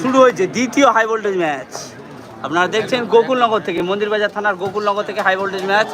শুরু হয়েছে দ্বিতীয় হাই ভোল্টেজ ম্যাচ আপনারা দেখছেন গোকুলনগর থেকে, মন্দিরবাজার থানার গোকুলনগর থেকে হাই ভোল্টেজ ম্যাচ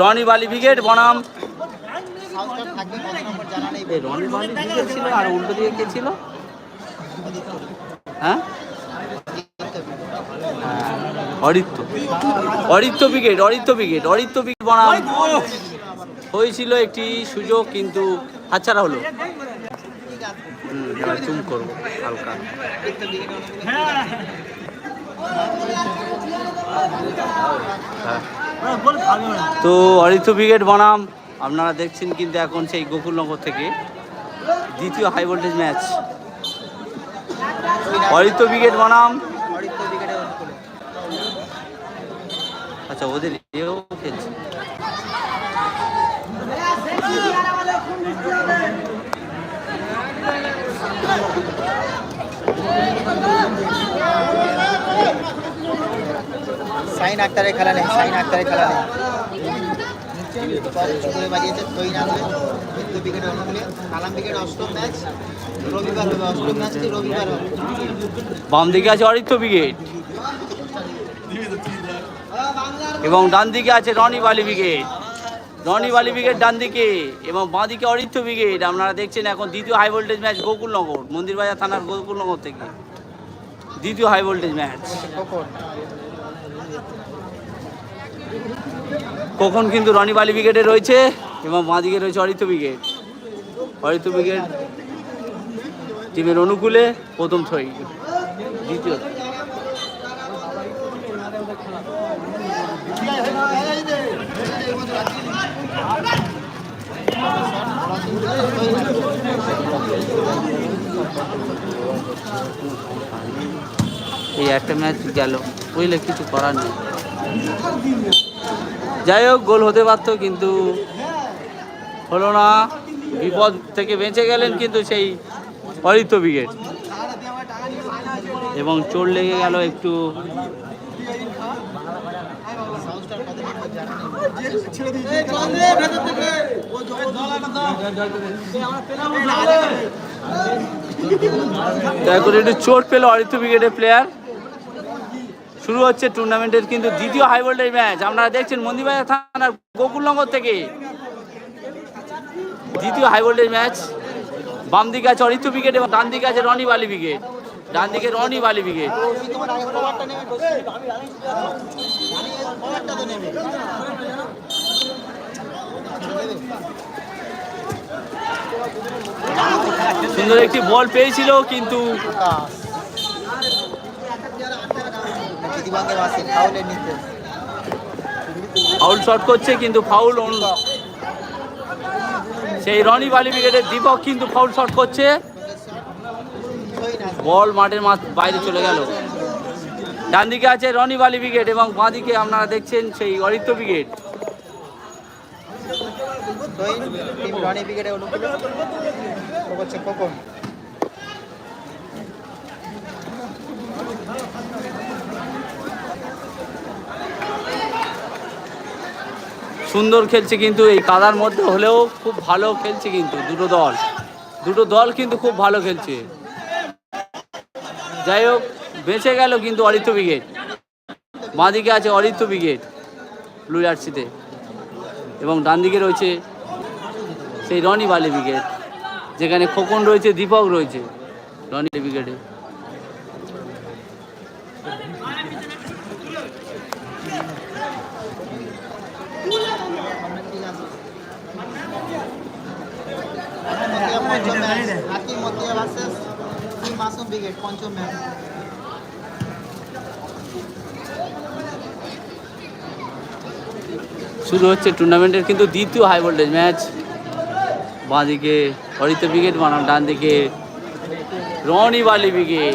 রনি বালি ব্রিগেড বনাম। উল্টো দিকে হ্যাঁ? ব্রিগেড বনাম। হয়েছিল একটি সুযোগ, কিন্তু হাতছাড়া হলো। হ্যাঁ। তো অরিত্য ব্রিগেড বনাম, আপনারা দেখছেন কিন্তু এখন সেই গোকুলনগর থেকে দ্বিতীয় high voltage match. Aritya brigade বনাম। আচ্ছা ওদের এও খেলছে। সাইন আক্তারের খেলা নেই সাইন আক্তারের খেলা নেই। করে বাজিয়েছে তৈরি আনবে অরিত্য ব্রিগেডে অনুকূলে কালাম ব্রিগেড অষ্টম ম্যাচ রবিবার হবে অষ্টম ম্যাচটি রবিবার হবে? বাম দিকে আছে অরিত্য ব্রিগেড এবং ডান দিকে আছে রনি বালি ব্রিগেড রনি বালি ব্রিগেড ডান দিকে এবং বাঁ দিকে অরিত্য ব্রিগেড আপনারা দেখছেন এখন দ্বিতীয় high voltage match Gokulnagar Mandirbazar থানার গোকুলনগর থেকে। দ্বিতীয় হাই ভোল্টেজ ম্যাচ কখন কিন্তু রনি বালি ব্রিগেডে রয়েছে এবং বাঁ দিকে রয়েছে অরিত্য উইকেট অরিত্য উইকেট টিমের অনুকূলে প্রথম থই দ্বিতীয়। এই একটা ম্যাচ গেল, বুঝলে, কিছু করার নেই। যাই হোক, গোল হতে পারতো, কিন্তু হলো না। বিপদ থেকে বেঁচে গেলেন কিন্তু সেই অরিত্য ব্রিগেড এবং চোট লেগে গেল একটু। একটু চোট পেল অরিত্য ব্রিগেডের প্লেয়ার শুরু হচ্ছে টুর্নামেন্টের কিন্তু দ্বিতীয় হাই ভোল্টেজ ম্যাচ আপনারা দেখছেন মন্দিরবাজার থানার গোকুলনগর থেকে। দ্বিতীয় হাই ভোল্টেজ ম্যাচ বাম দিকে আছে অরিত্য ব্রিগেড এবং ডান দিকে আছে রনি বালি ব্রিগেড ডান দিকে রনি বালি নেবে সুন্দর একটি বল পেয়েছিল কিন্তু ফাউল শট করছে কিন্তু ফাউল সেই রনি বালি ব্রিগেডের দীপক কিন্তু ফাউল শট করছে। বল মাঠের মাঠ বাইরে চলে গেল। ডান দিকে আছে রনি বালি ব্রিগেড এবং বাঁ দিকে আপনারা দেখছেন সেই অরিত্য ব্রিগেড রনি ব্রিগেডে অনুকূলে ও হচ্ছে কখন সুন্দর খেলছে কিন্তু এই কাদার মধ্যে হলেও খুব ভালো খেলছে কিন্তু দুটো দল। দুটো দল কিন্তু খুব ভালো খেলছে। যাই হোক, বেঁচে গেল কিন্তু অরিত্য ব্রিগেড বাঁ দিকে আছে অরিত্য ব্রিগেড ব্লু জার্সিতে এবং ডান দিকে রয়েছে সেই রনি বালি ব্রিগেড যেখানে খোকন রয়েছে, দীপক রয়েছে রনি ব্রিগেডে match Hakim Matia versus team Masum brigade পঞ্চম ম্যাচ। শুরু হচ্ছে টুর্নামেন্টের কিন্তু দ্বিতীয় হাই ভোল্টেজ ম্যাচ বাঁ দিকে অরিত্য ব্রিগেড বানাম ডান দিকে রনি বালি ব্রিগেড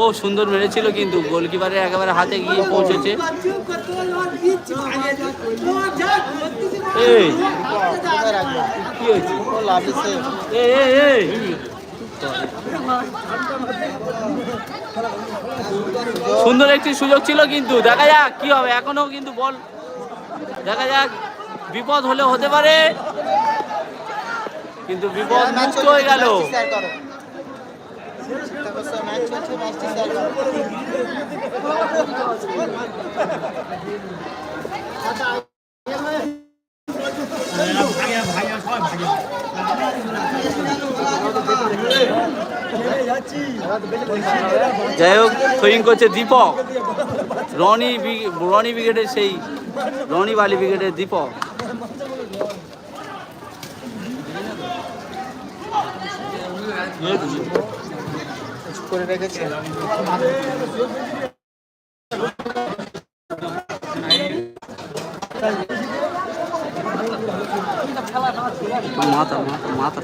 ও সুন্দর মেরেছিল কিন্তু গোলকিপারের একেবারে হাতে গিয়ে পৌঁছেছে। সুন্দর একটি সুযোগ ছিল কিন্তু, দেখা যাক কি হবে। এখনও কিন্তু বল, দেখা যাক বিপদ হলে হতে পারে। কিন্তু বিপদ মুক্ত হয়ে গেল। যাই হোক থ্রোয়িং করছে দীপক। রনি রনি ব্রিগেডের সেই রনি বালি ব্রিগেডের দীপক। করে রেখেছে মাথা মাথা মাথা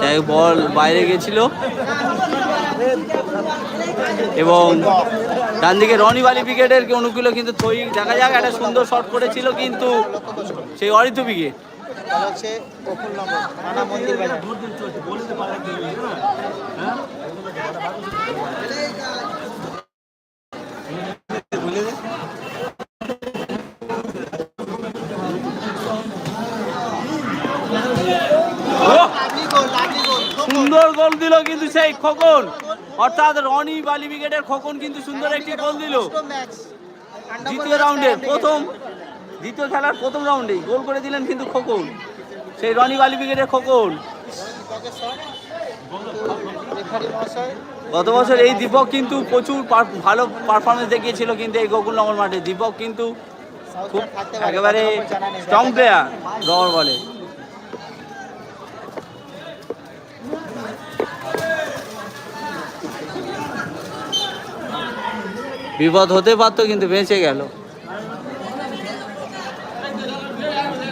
যাই বল বাইরে গেছিল। এবং ডান দিকে রনি বালি ব্রিগেডের অনুকূলে কিন্তু থই দেখা যাক একটা সুন্দর শট করেছিল কিন্তু সেই অরিত গোল সুন্দর গোল দিল কিন্তু সেই খোকন। অর্থাৎ রনি বালি ব্রিগেডের খোকন কিন্তু সুন্দর একটি গোল দিল। দ্বিতীয় রাউন্ডে প্রথম, দ্বিতীয় খেলার প্রথম রাউন্ডে গোল করে দিলেন কিন্তু খোকন। সেই রনি বালি ব্রিগেডের খোকন। গত বছর এই দীপক কিন্তু প্রচুর ভালো পারফরমেন্স দেখিয়েছিল কিন্তু এই গোকুলনগর মাঠে। দীপক কিন্তু খুব একেবারে। স্ট্রং প্লেয়ার রবার বলে বিপদ হতে পারতো কিন্তু বেঁচে গেল।